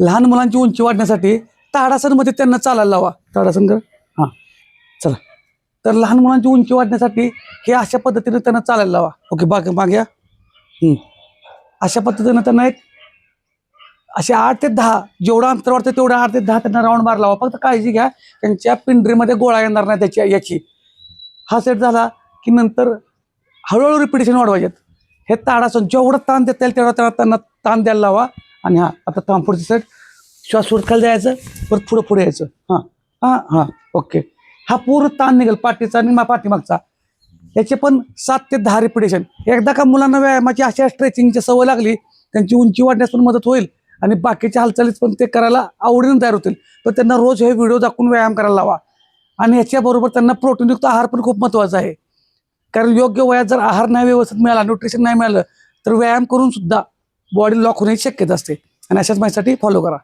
लहान मुलांची उंची वाढण्यासाठी ताडासनमध्ये त्यांना चालायला लावा. ताडासन कर. हां. चला. तर लहान मुलांची उंची वाढण्यासाठी हे अशा पद्धतीने त्यांना चालायला लावा. ओके बाग माग्या अशा पद्धतीनं त्यांना एक असे आठ ते दहा जेवढं अंतर वाढतं तेवढं आठ ते दहा त्यांना राऊंड मार लावा. फक्त काळजी घ्या. त्यांच्या पिंढरीमध्ये गोळा येणार नाही त्याची याची. हा सेट झाला की नंतर हळूहळू रिपिटेशन वाढवायचे हे ताडासन जेवढं ताण देता येईल तेवढा त्यांना त्यांना ताण द्यायला लावा. आणि हा आता ताण साईड श्वास सुरत खाली जायचं परत पुढं पुढे यायचं. हां हां हां ओके. हा पूर्ण ताण निघेल पाठीचा आणि मा पाठीमागचा. याचे पण सात ते दहा रिपिटेशन एकदा का मुलांना व्यायामाची अशा स्ट्रेचिंगची सवय लागली त्यांची उंची वाढण्यास पण मदत होईल आणि बाकीच्या हालचालीत पण ते करायला आवडीनं तयार होतील. तर त्यांना रोज हे व्हिडिओ दाखवून व्यायाम करायला लावा. आणि याच्याबरोबर त्यांना प्रोटीनयुक्त आहार पण खूप महत्त्वाचा आहे. कारण योग्य वयात जर आहार नाही व्यवस्थित मिळाला न्यूट्रिशन नाही मिळालं तर व्यायाम करून सुद्धा बॉडी लॉक होण्याची शक्यता असते. आणि अशाच माहितीसाठी फॉलो करा.